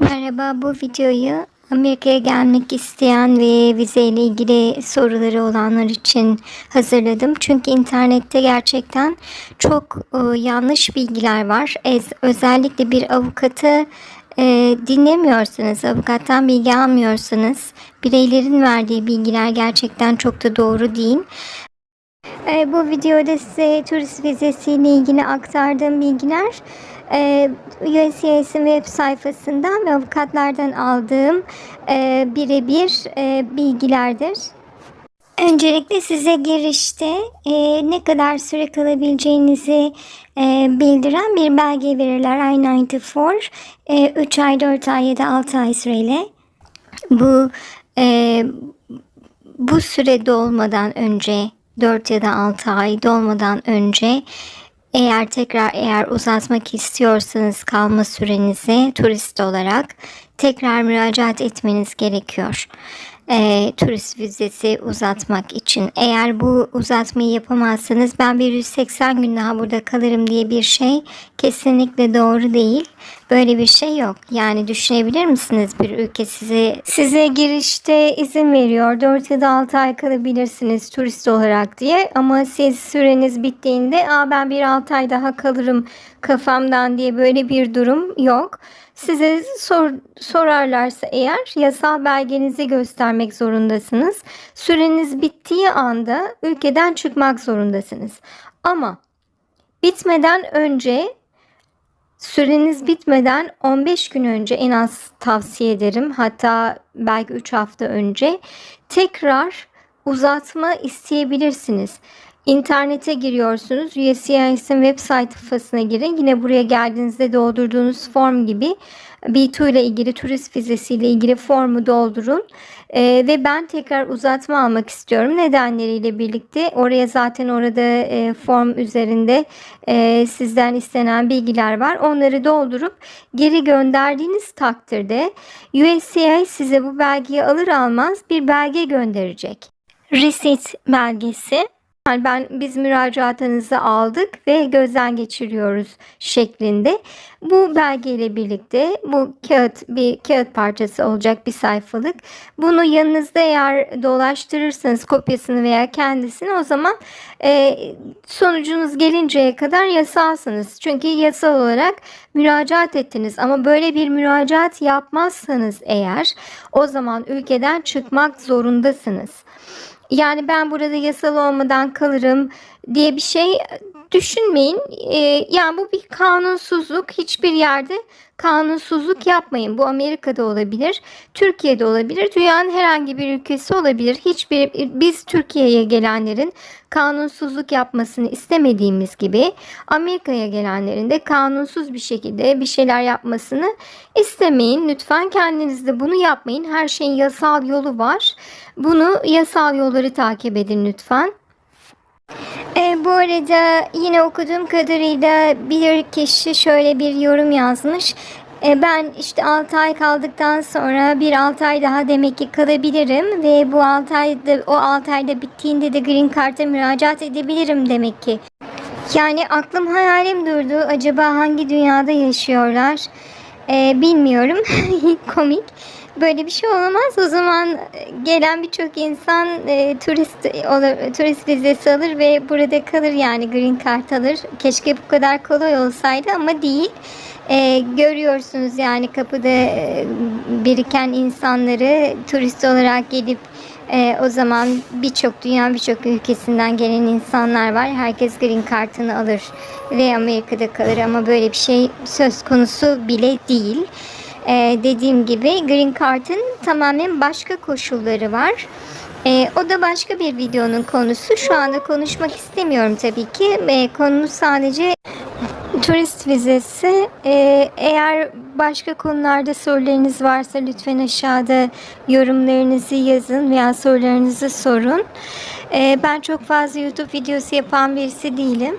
Merhaba, bu videoyu Amerika'ya gelmek isteyen ve vizeyle ilgili soruları olanlar için hazırladım. Çünkü internette gerçekten çok e, yanlış bilgiler var. Ez, özellikle bir avukatı e, dinlemiyorsanız, avukattan bilgi almıyorsanız, bireylerin verdiği bilgiler gerçekten çok da doğru değil. E, bu videoda size turist vizesiyle ilgili aktardığım bilgiler e, USCIS'in web sayfasından ve avukatlardan aldığım e, birebir e, bilgilerdir. Öncelikle size girişte e, ne kadar süre kalabileceğinizi e, bildiren bir belge verirler. I-94 e, 3 ay, 4 ay ya da 6 ay süreyle. Bu e, bu süre dolmadan önce 4 ya da 6 ay dolmadan önce eğer tekrar eğer uzatmak istiyorsanız kalma sürenizi turist olarak tekrar müracaat etmeniz gerekiyor. Ee, turist vizesi uzatmak için. Eğer bu uzatmayı yapamazsanız ben bir 180 gün daha burada kalırım diye bir şey kesinlikle doğru değil. Böyle bir şey yok. Yani düşünebilir misiniz bir ülke size size girişte izin veriyor. 4 ya da 6 ay kalabilirsiniz turist olarak diye ama siz süreniz bittiğinde Aa, ben bir 6 ay daha kalırım kafamdan diye böyle bir durum yok. Size sor, sorarlarsa eğer yasal belgenizi göstermek zorundasınız. Süreniz bittiği anda ülkeden çıkmak zorundasınız. Ama bitmeden önce Süreniz bitmeden 15 gün önce en az tavsiye ederim. Hatta belki 3 hafta önce tekrar uzatma isteyebilirsiniz. İnternete giriyorsunuz. USCIS'in web sayfasına girin. Yine buraya geldiğinizde doldurduğunuz form gibi B2 ile ilgili turist vizesi ile ilgili formu doldurun. Ee, ve ben tekrar uzatma almak istiyorum nedenleriyle birlikte. Oraya zaten orada e, form üzerinde e, sizden istenen bilgiler var. Onları doldurup geri gönderdiğiniz takdirde USCIS size bu belgeyi alır almaz bir belge gönderecek. Receipt belgesi. Yani ben biz müracaatınızı aldık ve gözden geçiriyoruz şeklinde. Bu belgeyle birlikte bu kağıt bir kağıt parçası olacak bir sayfalık. Bunu yanınızda eğer dolaştırırsanız kopyasını veya kendisini o zaman e, sonucunuz gelinceye kadar yasalsınız. Çünkü yasal olarak müracaat ettiniz ama böyle bir müracaat yapmazsanız eğer o zaman ülkeden çıkmak zorundasınız. Yani ben burada yasal olmadan kalırım diye bir şey düşünmeyin. Ee, yani bu bir kanunsuzluk. Hiçbir yerde kanunsuzluk yapmayın. Bu Amerika'da olabilir, Türkiye'de olabilir, dünyanın herhangi bir ülkesi olabilir. Hiçbir biz Türkiye'ye gelenlerin kanunsuzluk yapmasını istemediğimiz gibi Amerika'ya gelenlerin de kanunsuz bir şekilde bir şeyler yapmasını istemeyin. Lütfen kendiniz de bunu yapmayın. Her şeyin yasal yolu var. Bunu yasal yolları takip edin lütfen. Bu arada yine okuduğum kadarıyla bir kişi şöyle bir yorum yazmış. E, ben işte 6 ay kaldıktan sonra bir 6 ay daha demek ki kalabilirim ve bu 6 ayda o 6 ayda bittiğinde de Green Card'a müracaat edebilirim demek ki. Yani aklım hayalim durdu. Acaba hangi dünyada yaşıyorlar? E, bilmiyorum. Komik. Böyle bir şey olamaz. O zaman gelen birçok insan e, turist olur, turist vizesi alır ve burada kalır yani green card alır. Keşke bu kadar kolay olsaydı ama değil. E, görüyorsunuz yani kapıda e, biriken insanları turist olarak gelip e, o zaman birçok dünya birçok ülkesinden gelen insanlar var. Herkes green kartını alır ve Amerika'da kalır ama böyle bir şey söz konusu bile değil. Ee, dediğim gibi Green Card'ın tamamen başka koşulları var. Ee, o da başka bir videonun konusu. Şu anda konuşmak istemiyorum tabii ki. Ee, konumuz sadece turist vizesi. Ee, eğer başka konularda sorularınız varsa lütfen aşağıda yorumlarınızı yazın veya sorularınızı sorun. Ee, ben çok fazla YouTube videosu yapan birisi değilim.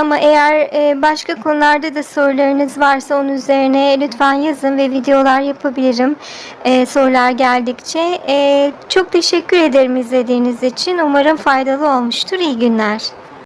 Ama eğer e, başka konularda da sorularınız varsa onun üzerine lütfen yazın ve videolar yapabilirim e, sorular geldikçe. E, çok teşekkür ederim izlediğiniz için. Umarım faydalı olmuştur. İyi günler.